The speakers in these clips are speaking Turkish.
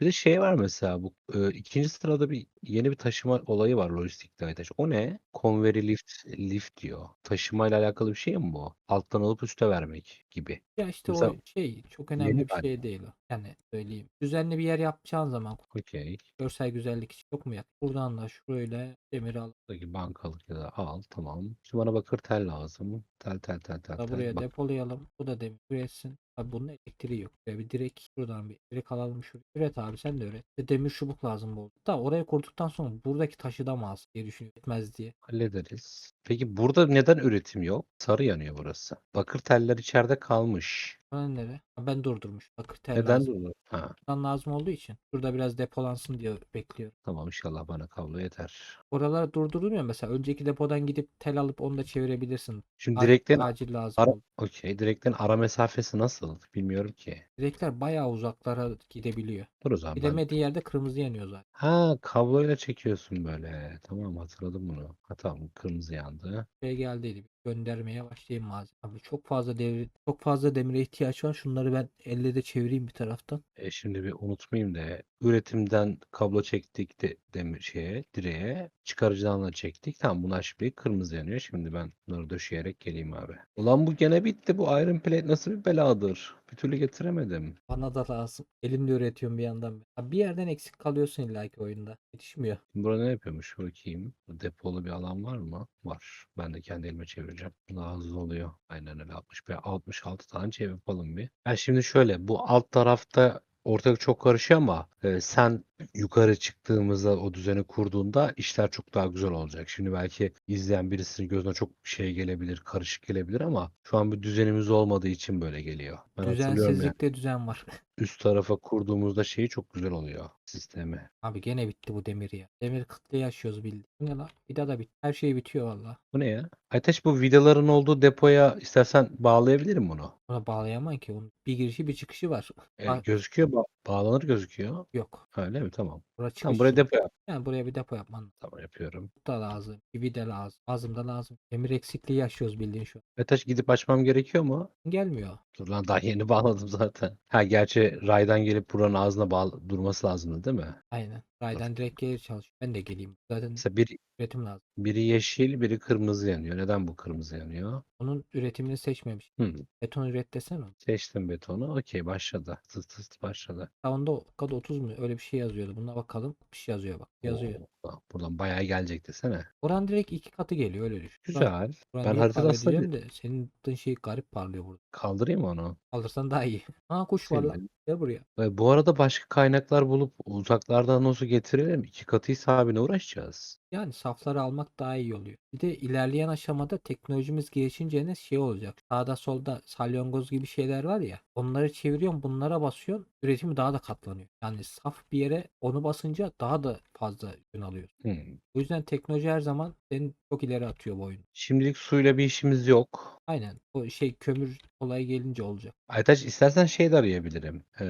Bir de şey var mesela bu e, ikinci sırada bir yeni bir taşıma olayı var lojistikte Aytaç. O ne? Convery lift, lift diyor. Taşımayla alakalı bir şey mi bu? Alttan alıp üste vermek gibi. Ya işte Mesela o şey çok yeni önemli bir galiba. şey değil o. Yani söyleyeyim. Düzenli bir yer yapacağın zaman Okey. görsel güzellik için çok mu yak? Buradan da şurayla demir al. Buradaki bankalık ya da al tamam. Şimdi bana bakır tel lazım. Tel tel tel tel Da tel. buraya Bak depolayalım. Bu da demir üretsin. Abi bunun elektriği yok. Ya bir direkt buradan bir direkt alalım şuraya. Üret abi sen de üret. Bir demir çubuk lazım bu. Da oraya kurduktan sonra buradaki taşı da mı diye düşünüyorum. Etmez diye. hallederiz. Peki burada neden üretim yok? Sarı yanıyor burası. Bakır teller içeride kalmış. Bana nere? Ha, Ben durdurmuş. Bakır tel Neden lazım. durdu? Ha lazım olduğu için. Şurada biraz depolansın diye bekliyorum. tamam inşallah bana kablo yeter. Oraları durdurulmuyor mesela. Önceki depodan gidip tel alıp onu da çevirebilirsin. Şimdi Acil, direklerin acil lazım ara, oldu. okey direklerin ara mesafesi nasıl? Bilmiyorum ki. Direkler bayağı uzaklara gidebiliyor. Dur o zaman ben. Gidemediği yerde kırmızı yanıyor zaten. Ha kabloyla çekiyorsun böyle. Tamam hatırladım bunu. Ha tamam kırmızı yandı. Şey geldiydi. Göndermeye başlayayım malzeme. Abi çok fazla devir, çok fazla demire ihtiyaç var. Şunları ben elle de çevireyim bir taraftan. E şimdi bir unutmayayım da üretimden kablo çektik de demir şeye direğe çıkarıcıdan da çektik. Tamam bunlar şimdi kırmızı yanıyor. Şimdi ben bunları döşeyerek geleyim abi. Ulan bu gene bitti. Bu Iron Plate nasıl bir beladır? Bir türlü getiremedim. Bana da lazım. Elimle üretiyorum bir yandan. Abi bir yerden eksik kalıyorsun illa ki oyunda. Yetişmiyor. Burada ne yapıyormuş bakayım. Depolu bir alan var mı? Var. Ben de kendi elime çevireceğim. Daha hızlı oluyor. Aynen öyle 65 66 tane çevir yapalım bir. Ya şimdi şöyle bu alt tarafta ortalık çok karışıyor ama e, sen yukarı çıktığımızda o düzeni kurduğunda işler çok daha güzel olacak. Şimdi belki izleyen birisinin gözüne çok şey gelebilir, karışık gelebilir ama şu an bir düzenimiz olmadığı için böyle geliyor. Ben hatırlıyorum yani Düzensizlikte düzen var. üst tarafa kurduğumuzda şeyi çok güzel oluyor sistemi. Abi gene bitti bu demir ya. Demir kıtlığı yaşıyoruz bildiğin. Bu ne lan? Bir daha da bit. Her şey bitiyor valla. Bu ne ya? Aytaç bu vidaların olduğu depoya istersen bağlayabilirim bunu. Buna bağlayamam ki. Bunun bir girişi bir çıkışı var. E, Ba- gözüküyor, ba- bağlanır gözüküyor. yok. Öyle mi? Tamam. Bura Tamam çıkış. buraya depo yap. Yani buraya bir depo yapman lazım. Tamam yapıyorum. Bu da lazım. Kivi de lazım. Lazım da lazım. Demir eksikliği yaşıyoruz bildiğin şu an. Aytaç gidip açmam gerekiyor mu? Gelmiyor. Dur lan daha yeni bağladım zaten. Ha gerçi raydan gelip buranın ağzına bağlı durması lazımdı değil mi? Aynen. Raydan direkt gelir çalışıyor. Ben de geleyim. Zaten Mesela bir, üretim lazım. biri yeşil, biri kırmızı yanıyor. Neden bu kırmızı yanıyor? Onun üretimini seçmemiş. Hı. Beton üret desene. Seçtim betonu. Okey başladı. Tıs tıs başladı. Onda o kadar 30 mu? Öyle bir şey yazıyordu. Buna bakalım. Bir şey yazıyor bak. Yazıyor. Oo, buradan bayağı gelecek desene. Oran direkt iki katı geliyor öyle düşün. Buran- Güzel. buran Ben niye haritada parlıyor aslında diyeceğim de senin yaptığın şey garip parlıyor burada. Kaldırayım onu. Alırsan daha iyi. Aa kuş var lan. Gel buraya. Ve bu arada başka kaynaklar bulup uzaklardan nasıl getirelim? İki katı hesabına uğraşacağız. Yani safları almak daha iyi oluyor. Bir de ilerleyen aşamada teknolojimiz gelişince ne şey olacak. Sağda solda salyangoz gibi şeyler var ya. Onları çeviriyorsun bunlara basıyorsun. Üretimi daha da katlanıyor. Yani saf bir yere onu basınca daha da fazla gün alıyor. Hmm. O yüzden teknoloji her zaman seni çok ileri atıyor bu oyunu. Şimdilik suyla bir işimiz yok. Aynen. O şey kömür olayı gelince olacak. Aytaç istersen şey de arayabilirim. Ee,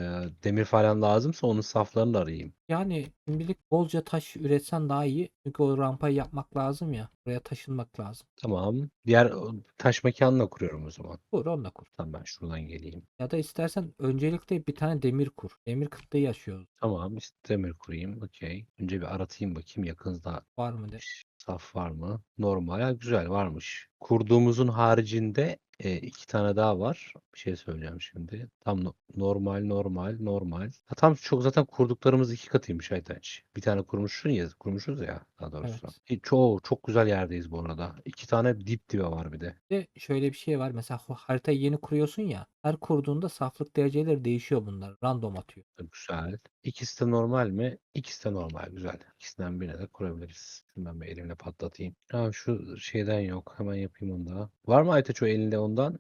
demir falan lazımsa onun saflarını da arayayım. Yani şimdilik bolca taş üretsen daha iyi. Çünkü o rampayı yapmak lazım ya. Buraya taşınmak lazım. Tamam. Diğer o, taş mekanını da kuruyorum o zaman. Kur onu da kur. Tamam ben şuradan geleyim. Ya da istersen öncelikle bir tane demir kur. Demir kıtlığı yaşıyoruz. Tamam işte demir kurayım. Okey. Önce bir aratayım bakayım yakınızda Var mı de. saf var mı? Normal. Ya güzel varmış. Kurduğumuzun haricinde e, iki tane daha var. Bir şey söyleyeceğim şimdi. Tam no- normal, normal, normal. Ha, tam çok zaten kurduklarımız iki katıymış Aytaç. Bir tane kurmuşsun ya, kurmuşuz ya daha doğrusu. Evet. E, çok çok güzel yerdeyiz bu arada. İki tane dip dibe var bir de. Bir de şöyle bir şey var. Mesela haritayı yeni kuruyorsun ya. Her kurduğunda saflık dereceleri değişiyor bunlar. Random atıyor. Güzel. İkisi de normal mi? İkisi de normal. Güzel. İkisinden birine de kurabiliriz. Ben bir elimle patlatayım. Ha, şu şeyden yok. Hemen yapayım onu da. Var mı Aytaç o elinde ondan?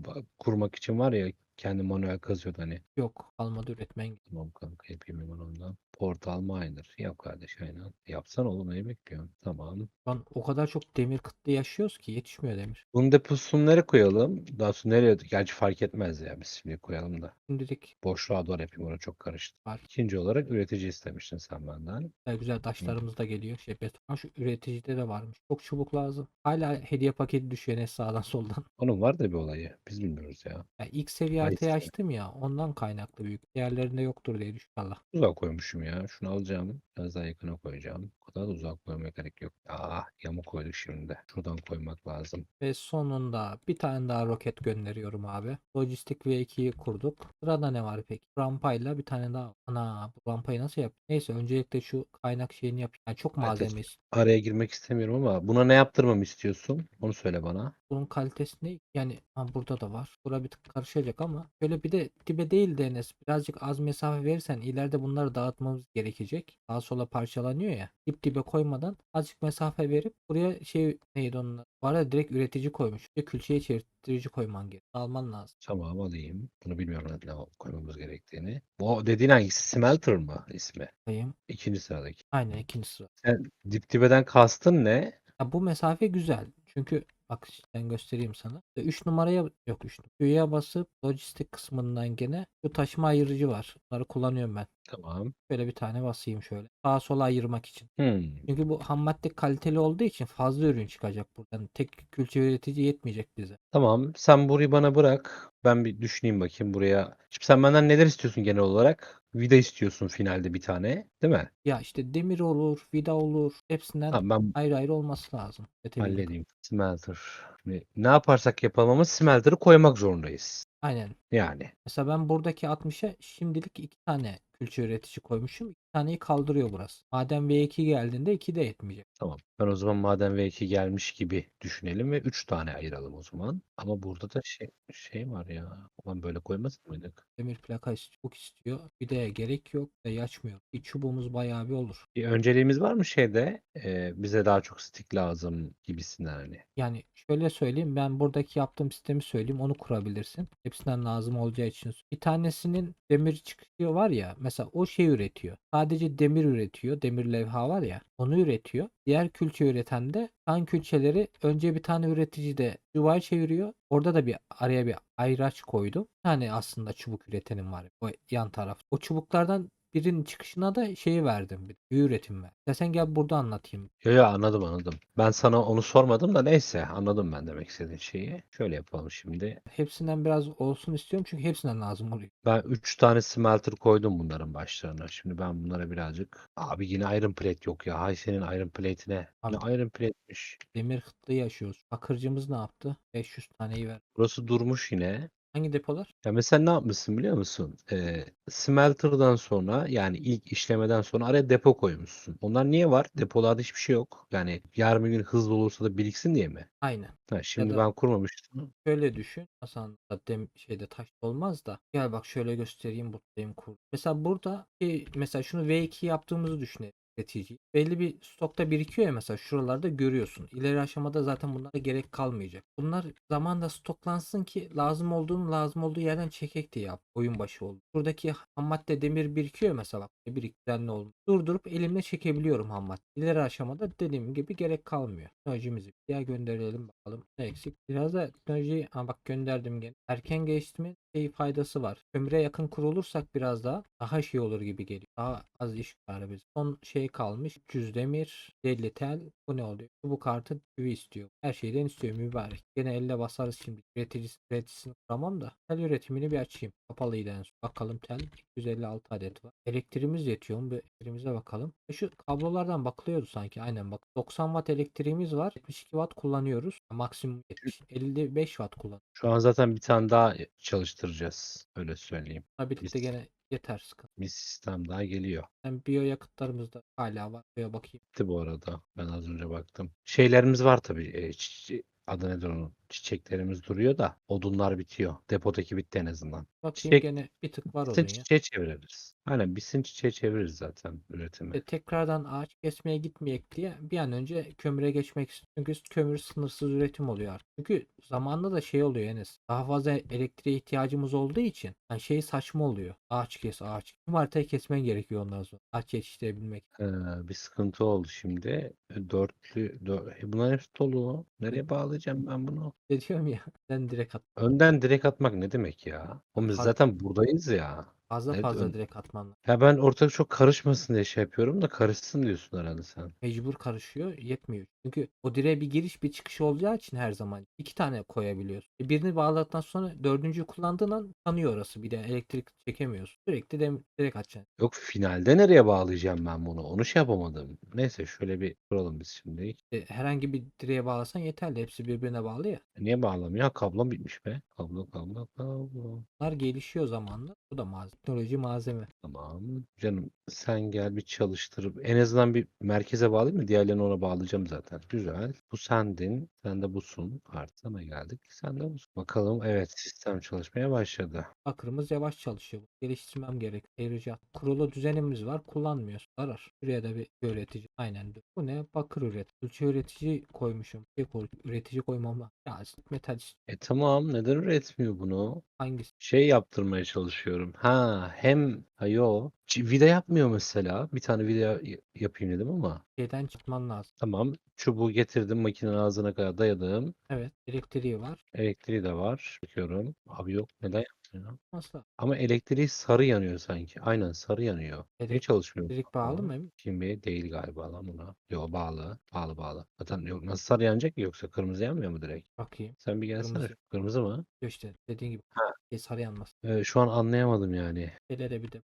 Ba- kurmak için var ya kendi manuel kazıyordu hani. Yok. Almadı üretmen. Tamam kanka yapayım hemen ondan. Portal miner. Yap kardeş aynen. Yapsan oğlum neyi bekliyorsun? Tamam. Şu an o kadar çok demir kıtlığı yaşıyoruz ki yetişmiyor demir. Bunun deposunu koyalım? Daha sonra nereye? Gerçi fark etmez ya. Biz şimdi koyalım da. Şimdilik Boşluğa doğru yapayım. Orası çok karıştı. var. İkinci olarak üretici istemiştin sen benden. Güzel güzel taşlarımız da geliyor. Şey beton. Ha, şu üreticide de varmış. Çok çubuk lazım. Hala hediye paketi düşüyor ne sağdan soldan. Onun var da bir olayı. Biz bilmiyoruz ya. Ya ilk seviye haritayı açtım ya ondan kaynaklı büyük. Diğerlerinde yoktur diye düşünüyorum. Uzak koymuşum ya. Şunu alacağım. Biraz daha yakına koyacağım. O kadar da uzak koymaya gerek yok. Aa yamuk koyduk şimdi de. Şuradan koymak lazım. Ve sonunda bir tane daha roket gönderiyorum abi. Lojistik V2'yi kurduk. Sırada ne var peki? Rampayla bir tane daha. Ana bu rampayı nasıl yap? Neyse öncelikle şu kaynak şeyini yapayım. Yani çok malzeme. Araya girmek istemiyorum ama buna ne yaptırmamı istiyorsun? Onu söyle bana. Bunun kalitesi ne? Yani ha, burada da var. Bura bir tık karışacak ama şöyle bir de dibe değil de Enes birazcık az mesafe verirsen ileride bunları dağıtmamız gerekecek. Sağa sola parçalanıyor ya. Dip dibe koymadan azıcık mesafe verip buraya şey neydi onun? Bu arada direkt üretici koymuş. Bir külçeye çevirtici koyman gerek. Alman lazım. Tamam alayım. Bunu bilmiyorum ne koymamız gerektiğini. Bu dediğin hangisi? Smelter mı ismi? Koyayım. İkinci sıradaki. Aynen ikinci sıra. Sen dip dibeden kastın ne? Ya bu mesafe güzel. Çünkü bak ben göstereyim sana. 3 numaraya yok 3 Q'ya basıp lojistik kısmından gene şu taşıma ayırıcı var. Bunları kullanıyorum ben. Tamam. Şöyle bir tane basayım şöyle. Sağa sola ayırmak için. Hmm. Çünkü bu ham madde kaliteli olduğu için fazla ürün çıkacak buradan. Tek külçe üretici yetmeyecek bize. Tamam. Sen burayı bana bırak. Ben bir düşüneyim bakayım buraya. Şimdi sen benden neler istiyorsun genel olarak? Vida istiyorsun finalde bir tane, değil mi? Ya işte demir olur, vida olur. Hepsinden Tamam ben ayrı ayrı olması lazım. Üretebilmek. halledeyim. Smelter. Şimdi ne yaparsak yapalım ama smelter'ı koymak zorundayız. Aynen. Yani. Mesela ben buradaki 60'a şimdilik 2 tane külçe üretici koymuşum. 2 taneyi kaldırıyor burası. Madem V2 geldiğinde 2 de yetmeyecek. Tamam. Ben o zaman maden V2 gelmiş gibi düşünelim ve 3 tane ayıralım o zaman. Ama burada da şey şey var ya. Ulan böyle koymaz mıydık? Demir plaka ist- çok istiyor. Bir de gerek yok. Bir de açmıyor. Bir çubuğumuz bayağı bir olur. Bir önceliğimiz var mı şeyde? Ee, bize daha çok stick lazım gibisinden hani. Yani şöyle söyleyeyim ben buradaki yaptığım sistemi söyleyeyim onu kurabilirsin. Hepsinden lazım olacağı için. Bir tanesinin demir çıkıyor var ya mesela o şey üretiyor. Sadece demir üretiyor. Demir levha var ya onu üretiyor. Diğer külçe üreten de kan külçeleri önce bir tane üretici de çubuğa çeviriyor. Orada da bir araya bir ayraç koydum. Bir tane aslında çubuk üretenim var o yan taraf. O çubuklardan birinin çıkışına da şeyi verdim. Bir üretim ver. İstersen gel burada anlatayım. Yo yo anladım anladım. Ben sana onu sormadım da neyse anladım ben demek istediğin şeyi. Şöyle yapalım şimdi. Hepsinden biraz olsun istiyorum çünkü hepsinden lazım oluyor. Ben 3 tane smelter koydum bunların başlarına. Şimdi ben bunlara birazcık... Abi yine iron plate yok ya. Hay senin iron plate'ine. Abi- Ne iron plate'miş. Demir kıtlığı yaşıyoruz. Bakırcımız ne yaptı? 500 taneyi ver. Burası durmuş yine. Hangi depolar? Ya mesela ne yapmışsın biliyor musun? Ee, smelter'dan sonra yani ilk işlemeden sonra araya depo koymuşsun. Onlar niye var? Depolarda hiçbir şey yok. Yani yarın bir gün hızlı olursa da biriksin diye mi? Aynen. Ha, şimdi da- ben kurmamıştım. Şöyle düşün. Aslında dem şeyde taş olmaz da. Gel bak şöyle göstereyim buradayım kur. Mesela burada şey, mesela şunu V2 yaptığımızı düşünelim. Üretici. Belli bir stokta birikiyor ya mesela şuralarda görüyorsun. İleri aşamada zaten bunlara gerek kalmayacak. Bunlar zamanda stoklansın ki lazım olduğunu lazım olduğu yerden çekek diye yap. Oyun başı oldu. Buradaki ham madde demir birikiyor mesela. Bak, Biriktiren ne oldu? Durdurup elimle çekebiliyorum ham madde. İleri aşamada dediğim gibi gerek kalmıyor. Teknolojimizi bir daha gönderelim bakalım. Ne eksik? Biraz da teknolojiyi ha bak gönderdim gene. Erken geliştirme şey faydası var. Ömre yakın kurulursak biraz daha daha şey olur gibi geliyor. Daha az iş çıkar biz. Son şey kalmış. 300 demir, 50 tel. Bu ne oluyor? Bu kartı TV istiyor. Her şeyden istiyor mübarek. Gene elle basarız şimdi. Üreticisi, üreticisini kuramam da. Tel üretimini bir açayım. Kapalıydı en son. Bakalım tel. 256 adet var. Elektriğimiz yetiyor mu? Elektriğimize bakalım. E Şu kablolardan bakılıyordu sanki. Aynen bak. 90 watt elektriğimiz var. 72 watt kullanıyoruz. Maksimum 70. 55 watt kullan. Şu an zaten bir tane daha çalıştıracağız. Öyle söyleyeyim. Bununla birlikte Biz- gene yeter sıkıntı. Bir sistem daha geliyor. Hem biyo yakıtlarımız da hala var. Biyo bakayım. Bitti bu arada. Ben az önce baktım. Şeylerimiz var tabii. E, çi- adı nedir onun? Çiçeklerimiz duruyor da odunlar bitiyor. Depodaki bitti en azından. Bakayım Çiçek- gene bir tık var Bitsin onun ya. çiçeğe çeviririz. Aynen bitsin çiçeğe çeviririz zaten üretimi. E, tekrardan ağaç kesmeye gitmeyek diye bir an önce kömüre geçmek istiyorum. Çünkü kömür sınırsız üretim oluyor artık. Çünkü zamanında da şey oluyor Enes. Daha fazla elektriğe ihtiyacımız olduğu için yani şey saçma oluyor. Ağaç kes ağaç. Tüm haritayı kesmen gerekiyor ondan sonra. Ağaç yetiştirebilmek. Ee, bir sıkıntı oldu şimdi. E, Dörtlü, dör... e, bunlar hepsi dolu. Nereye bağlayacağım ben bunu? Ne diyorum ya. Ben direkt at. Önden direkt atmak ne demek ya? Oğlum biz zaten buradayız ya. Fazla Evet, fazla ön- direkt atman lazım. Ya ben ortalık çok karışmasın diye şey yapıyorum da karışsın diyorsun herhalde sen. Mecbur karışıyor yetmiyor. Çünkü o direğe bir giriş bir çıkış olacağı için her zaman iki tane koyabiliyorsun. E, Birini bağladıktan sonra dördüncüyü kullandığın an kanıyor orası. Bir de elektrik çekemiyorsun. Sürekli de direkt atacaksın. Yok finalde nereye bağlayacağım ben bunu? Onu şey yapamadım. Neyse şöyle bir kuralım biz şimdi. E, herhangi bir direğe bağlasan yeterli. Hepsi birbirine bağlı ya. Niye bağlamıyor? Ha, kablom bitmiş be. Kablo kablo kablo. Bunlar gelişiyor zamanla. Bu da malzeme. Teknoloji malzeme. Tamam. Canım sen gel bir çalıştırıp en azından bir merkeze bağlayayım mı? Diğerlerini ona bağlayacağım zaten. Güzel. Bu sendin. Sen de busun. Artı sana geldik. Sen de busun. Bakalım. Evet sistem çalışmaya başladı. Bakırımız yavaş çalışıyor. Geliştirmem gerek. Ayrıca kurulu düzenimiz var. Kullanmıyoruz. Zarar. Şuraya da bir üretici. Aynen. Bu ne? Bakır üret. Ölçü üretici koymuşum. Şey koy, üretici koymam lazım. Ya metal E tamam. Neden üretmiyor bunu? hangisi? Şey yaptırmaya çalışıyorum. Ha hem ha Ç- Vida yapmıyor mesela. Bir tane vida yapayım dedim ama. Şeyden çıkman lazım. Tamam. Çubuğu getirdim. Makinenin ağzına kadar dayadım. Evet. Elektriği var. Elektriği de var. Bakıyorum. Abi yok. Neden yapmıyor? Nasıl? Ama elektriği sarı yanıyor sanki. Aynen sarı yanıyor. Niye Elektrik çalışmıyor? bağlı Aa, mı? emin? Şimdi değil galiba lan buna. Yok bağlı. Bağlı bağlı. Zaten yok nasıl sarı yanacak ki yoksa kırmızı yanmıyor mu direkt? Bakayım. Sen bir gelsene. Kırmızı. Kırmızı mı? Yok işte dediğin gibi. Ha. Şey sarı yanmaz. Ee, şu an anlayamadım yani. Gelere bir de.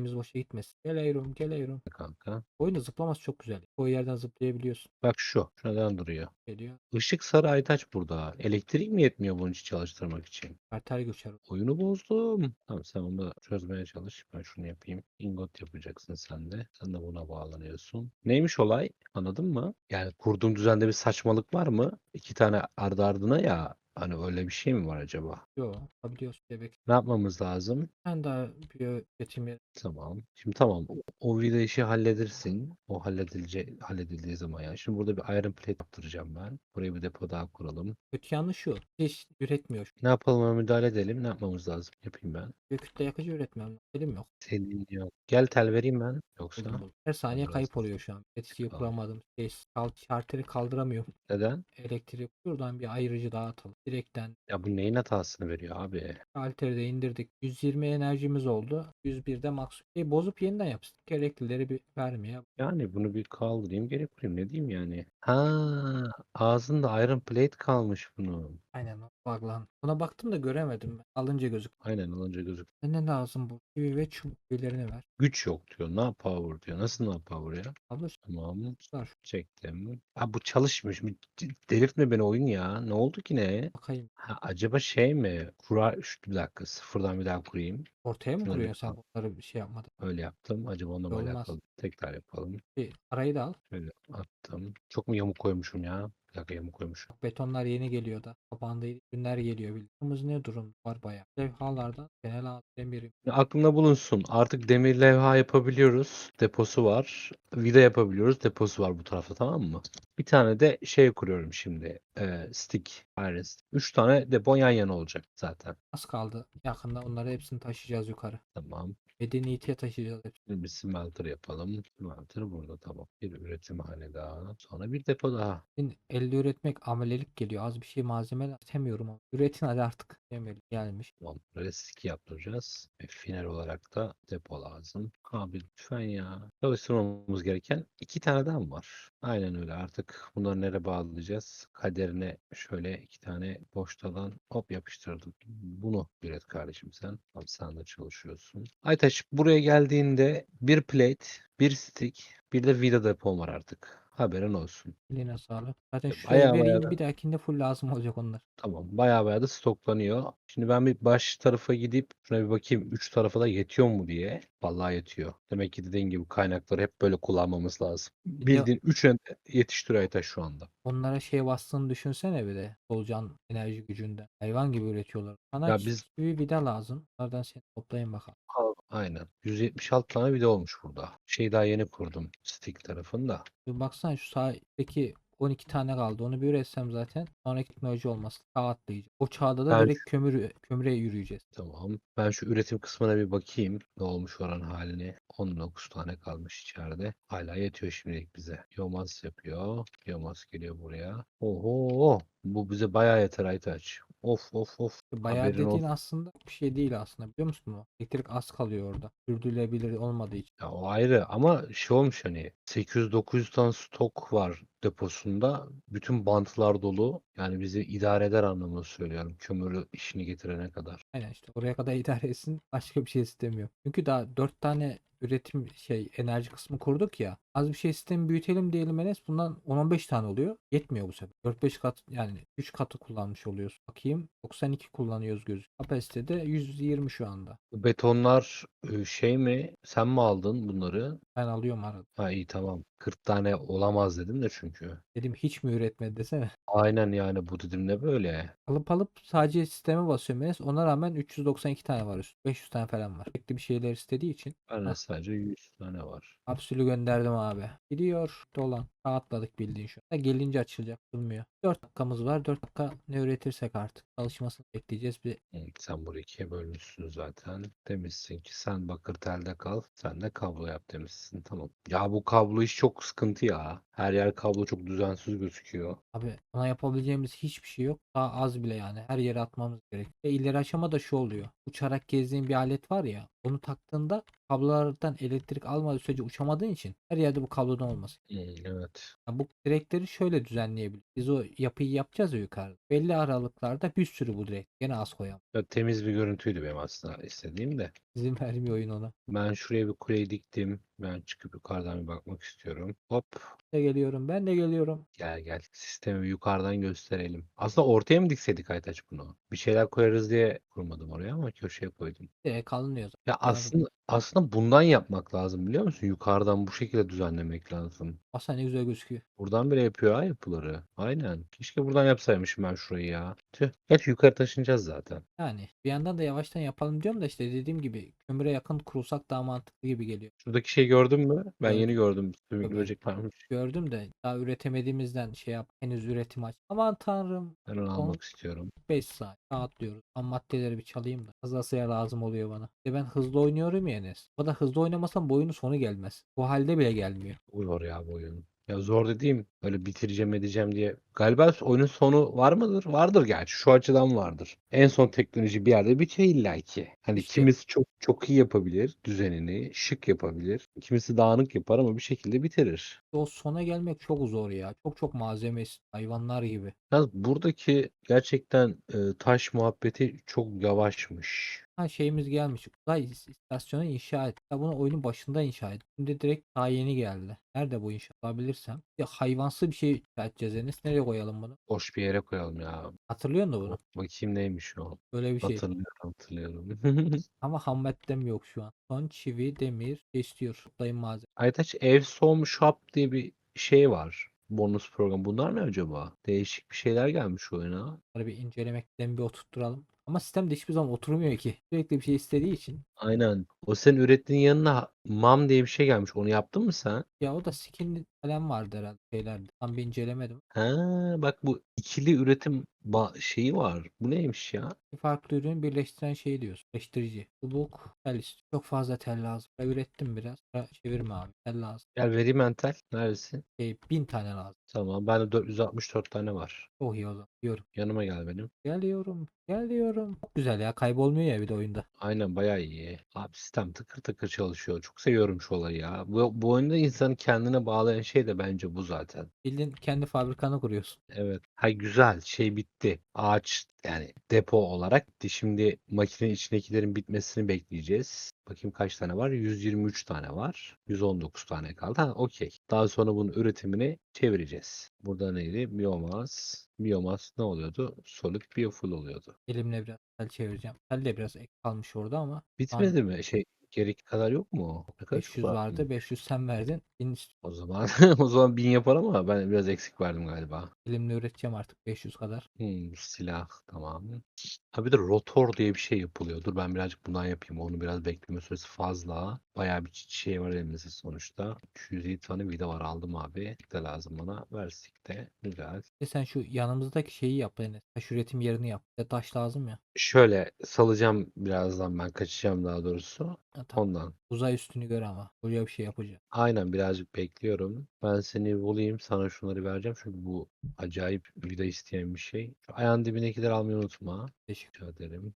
Temiz boşa gitmesin. Geliyorum. Geliyorum. Kanka. Oyunda zıplaması çok güzel. O yerden zıplayabiliyorsun. Bak şu. Şuradan duruyor. Geliyor. Işık sarı aytaç burada. Elektrik mi yetmiyor bunun için çalıştırmak için? Arter göçer. Oyunu bozdum. Tamam sen onu da çözmeye çalış. Ben şunu yapayım. Ingot yapacaksın sen de. Sen de buna bağlanıyorsun. Neymiş olay? Anladın mı? Yani kurduğum düzende bir saçmalık var mı? İki tane ardı ardına ya. Hani öyle bir şey mi var acaba? Yok. Yapabiliyorsun. Bebek. Ne yapmamız lazım? Ben daha bir üretim yeri. Tamam. Şimdi tamam. O, vida işi halledirsin. O halledilecek, halledildiği zaman ya. Şimdi burada bir iron plate yaptıracağım ben. Buraya bir depo daha kuralım. Kötü yanlış şu. Hiç üretmiyor. Ne yapalım? Müdahale edelim. Ne yapmamız lazım? Yapayım ben. Bir kütle yakıcı üretmiyorum. Elim yok. Senin yok. Gel tel vereyim ben. Yoksa. Buldum. Her saniye biraz kayıp oluyor şu an. Etkiyi Tamam. kuramadım. Şey, kal- şarteri kaldıramıyorum. Neden? Elektriği buradan bir ayırıcı daha atalım. Direkten Ya bu neyin hatasını veriyor abi? şalteri de indirdik. 120 enerjimiz oldu. 101'de maksimum. Şey, bozup yeniden yapsın. Gereklileri bir vermeye. Yani bunu bir kaldırayım geri kurayım. Ne diyeyim yani? Ha, ağzında iron plate kalmış bunun. Aynen o. Bak lan. Buna baktım da göremedim ben. Alınca gözük. Aynen alınca gözük. Ne lazım bu? Çivi ve çubuklarını ver. Güç yok diyor. Ne power diyor. Nasıl ne power ya? Abla Tamam. var. Çektim. Ha bu çalışmış mı? Delirtme beni oyun ya. Ne oldu ki ne? Bakayım. Ha, acaba şey mi? Kura şu bir dakika sıfırdan bir daha kurayım. Ortaya mı kuruyorsun sen bunları bir şey yapmadan? Öyle yaptım. Acaba onunla mı Olmaz. alakalı? Tekrar yapalım. Bir arayı da al. Şöyle attım. Çok mu yamuk koymuşum ya? Bir dakika yamuk koymuşum. Betonlar yeni geliyor da. Kapağında ürünler geliyor. Bildiğimiz ne durum var bayağı. Levhalarda genel ağ demiri. Aklında bulunsun. Artık demir levha yapabiliyoruz. Deposu var. Vida yapabiliyoruz. Deposu var bu tarafta tamam mı? Bir tane de şey kuruyorum şimdi. Ee, stick. Iron stick. Üç tane depo yan yana olacak zaten. Az kaldı. Yakında onları hepsini taşıyacağız yukarı. Tamam. Medeniyete taşıyacağız hepsini. Bir smelter yapalım. Smelter burada tamam. Bir üretimhane daha. Sonra bir depo daha. Şimdi elde üretmek amelelik geliyor. Az bir şey malzeme istemiyorum ama. Üretin hadi artık. Demeyelim. Gelmiş. Tamam. Böyle stick yaptıracağız. Ve final olarak da depo lazım. Abi lütfen ya. Çalıştırmamız gereken iki tane daha mı var? Aynen öyle. Artık bunları nereye bağlayacağız? Kaderine şöyle iki tane boştadan hop yapıştırdım. Bunu üret kardeşim sen. Tamam sen de çalışıyorsun. Aytaç buraya geldiğinde bir plate, bir stick, bir de vida depom var artık. Haberin olsun. Eline sağlık. Zaten şuraya bayağı bayağı vereyim da- bir dahakinde full lazım olacak onlar. Tamam. Bayağı bayağı da stoklanıyor. Şimdi ben bir baş tarafa gidip şuna bir bakayım. Üç tarafa da yetiyor mu diye. Vallahi yetiyor. Demek ki dediğin gibi kaynakları hep böyle kullanmamız lazım. de- Bildiğin üç ön- yetiştiriyor Aytaş şu anda. Onlara şey bastığını düşünsene bir de. Solucan enerji gücünde. Hayvan gibi üretiyorlar. Sana Ya biz- bir vida lazım. Onlardan seni toplayın bakalım. Al- Aynen. 176 tane video olmuş burada. Şey daha yeni kurdum. Stick tarafında. Bir baksana şu sağdaki 12 tane kaldı. Onu bir üretsem zaten sonraki teknoloji. Çağ atlayacak. O çağda da Ben direkt kömür kömüre yürüyeceğiz. Tamam. Ben şu üretim kısmına bir bakayım. Ne olmuş oran haline. 19 tane kalmış içeride. Hala yetiyor şimdilik bize. Biomas yapıyor. Biomas geliyor buraya. Oho. Bu bize bayağı yeter Aytaç. Of of of. Bayağı Haberin dediğin olsun. aslında bir şey değil aslında biliyor musun o? Elektrik az kalıyor orada. Sürdürülebilir olmadığı için. Ya o ayrı ama şey olmuş hani 800-900 tane stok var deposunda. Bütün bantlar dolu. Yani bizi idare eder anlamında söylüyorum. Kömürü işini getirene kadar. Aynen işte oraya kadar idare etsin başka bir şey istemiyor. Çünkü daha 4 tane üretim şey enerji kısmı kurduk ya. Az bir şey sistemi büyütelim diyelim Enes. Bundan 10-15 tane oluyor. Yetmiyor bu sefer. 4-5 kat yani 3 katı kullanmış oluyoruz. Bakayım 92 kullanıyoruz gözü. Kapasitede 120 şu anda. Bu betonlar e, şey mi? Sen mi aldın bunları? Ben alıyorum arada. Ha iyi tamam. 40 tane olamaz dedim de çünkü. Dedim hiç mi üretmedi desene. Aynen yani bu dedim ne böyle. Alıp alıp sadece sisteme basıyorum Enes. Ona rağmen 392 tane var üstü. 500 tane falan var. Sürekli bir şeyler istediği için. Bende sadece 100 tane var. Kapsülü gönderdim abi. Gidiyor dolan. Rahatladık bildiğin şu anda. Gelince açılacak. Durmuyor. 4 dakikamız var. 4 dakika ne üretirsek artık. Çalışmasını bekleyeceğiz. Bir Sen burayı ikiye bölmüşsün zaten. Demişsin ki sen bakır telde kal. Sen de kablo yap demişsin. Tamam. Ya bu kablo iş çok sıkıntı ya. Her yer kablo çok düzensiz gözüküyor. Abi ona yapabileceğimiz hiçbir şey yok. Daha az bile yani. Her yere atmamız gerek. Ve ileri aşamada şu oluyor. Uçarak gezdiğin bir alet var ya. Onu taktığında kablolardan elektrik almadığı sürece uçamadığın için her yerde bu kablodan olması. Evet. Ya bu direkleri şöyle düzenleyebiliriz. Biz o yapıyı yapacağız ya yukarıda. Belli aralıklarda bir sürü bu direkt. Gene az koyalım. Ya temiz bir görüntüydü benim aslında istediğim de. İzin vermiyor oyun ona. Ben şuraya bir kuleyi diktim. Ben çıkıp yukarıdan bir bakmak istiyorum. Hop. De geliyorum. Ben de geliyorum. Gel gel. Sistemi yukarıdan gösterelim. Aslında ortaya mı dikseydik Aytaç bunu? Bir şeyler koyarız diye kurmadım oraya ama köşeye koydum. Direkt alınıyor zaten. Ya aslında aslında bundan yapmak lazım biliyor musun? Yukarıdan bu şekilde düzenlemek lazım. Aslında ne güzel gözüküyor. Buradan bile yapıyor ha yapıları. Aynen. Keşke buradan yapsaymışım ben şurayı ya. Tüh. Gerçi yukarı taşınacağız zaten. Yani bir yandan da yavaştan yapalım diyorum da işte dediğim gibi kömüre yakın kurulsak daha mantıklı gibi geliyor. Şuradaki şey gördün mü? Ben yeni gördüm. Tabii. böcek varmış. Gördüm de daha üretemediğimizden şey yap. Henüz üretim aç. Aman tanrım. Ben onu almak istiyorum. 5 saat rahatlıyoruz. Ham maddeleri bir çalayım da. Fazlasıyla lazım oluyor bana. De ben hızlı oynuyorum ya Enes. O da hızlı oynamasam bu oyunun sonu gelmez. Bu halde bile gelmiyor. Zor ya bu oyun. Ya zor dediğim öyle bitireceğim edeceğim diye. Galiba oyunun sonu var mıdır? Vardır gerçi. Şu açıdan vardır. En son teknoloji bir yerde bitiyor illaki. Hani İşte- kimisi çok çok iyi yapabilir düzenini, şık yapabilir. Kimisi dağınık yapar ama bir şekilde bitirir. O sona gelmek çok zor ya. Çok çok malzeme istiyor. Hayvanlar gibi. Yalnız buradaki gerçekten e, taş muhabbeti çok yavaşmış. Ha şeyimiz gelmiş. Uzay is- istasyonu inşa et. Ya bunu oyunun başında inşa et. Şimdi direkt daha yeni geldi. Nerede bu inşa bulabilirsem. Ya hayvansı bir şey inşa edeceğiz Enes. Nereye koyalım bunu? Boş bir yere koyalım ya. Hatırlıyor musun bunu? Bakayım neymiş o. Böyle bir şey. Hatırlıyorum hatırlıyorum. Ama ham maddem yok şu an. Son çivi, demir istiyor. Toplayın malzeme. Aytaç Evsom Shop diye bir şey var. Bonus program. Bunlar ne acaba? Değişik bir şeyler gelmiş oyuna. Bunları bir incelemekten bir oturtturalım. Ama sistemde hiçbir zaman oturmuyor ki. Sürekli bir şey istediği için. Aynen. O senin ürettiğin yanına MAM diye bir şey gelmiş. Onu yaptın mı sen? Ya o da skin falan vardı herhalde şeylerde. Tam bir incelemedim. Ha, bak bu ikili üretim ba- şeyi var. Bu neymiş ya? Farklı ürünü birleştiren şey diyoruz. Birleştirici. Çubuk, tel istiyor. Çok fazla tel lazım. Ben ürettim biraz. Sonra Çevirme abi. Tel lazım. Gel vereyim entel. Neredesin? Şey, bin tane lazım. Tamam. Bende 464 tane var. Çok iyi o zaman. Diyorum. Yanıma gel benim. Geliyorum. Geliyorum. Çok güzel ya. Kaybolmuyor ya bir de oyunda. Aynen bayağı iyi. Abi sistem tıkır tıkır çalışıyor. Çok seviyorum şu olayı ya. Bu, bu oyunda insanı kendine bağlayan şey de bence bu zaten. Bildiğin kendi fabrikanı kuruyorsun. Evet. Ha güzel. Şey bitti. Ağaç yani depo olarak. Şimdi makinenin içindekilerin bitmesini bekleyeceğiz. Bakayım kaç tane var? 123 tane var. 119 tane kaldı. Ha okey. Daha sonra bunun üretimini çevireceğiz. Burada neydi? Biyomas. Biyomas ne oluyordu? Solid biofuel oluyordu. Elimle biraz tel çevireceğim. Tel de biraz ek kalmış orada ama Bitmedi mi? Şey gerekli kadar yok mu? Ne kadar çok 500 var? vardı. 500 sen verdin. 1000 ist- O zaman o zaman 1000 yapar ama ben biraz eksik verdim galiba. elimle üreteceğim artık 500 kadar. Hmm, silah tamam. Ha bir de rotor diye bir şey yapılıyor. Dur ben birazcık bundan yapayım. Onu biraz bekleme süresi fazla. Bayağı bir şey var elimizde sonuçta. 207 tane vida var aldım abi. de lazım bana. Versik de. Güzel. Ve sen şu yanımızdaki şeyi yap Enes. Taş üretim yerini yap. De taş lazım ya. Şöyle salacağım birazdan ben kaçacağım daha doğrusu. Ha, tamam. Ondan. Uzay üstünü gör ama. Buraya bir şey yapacağım. Aynen birazcık bekliyorum. Ben seni bulayım sana şunları vereceğim. Çünkü bu acayip vida isteyen bir şey. Şu ayağın dibindekileri almayı unutma. Teşekkür Rica ederim.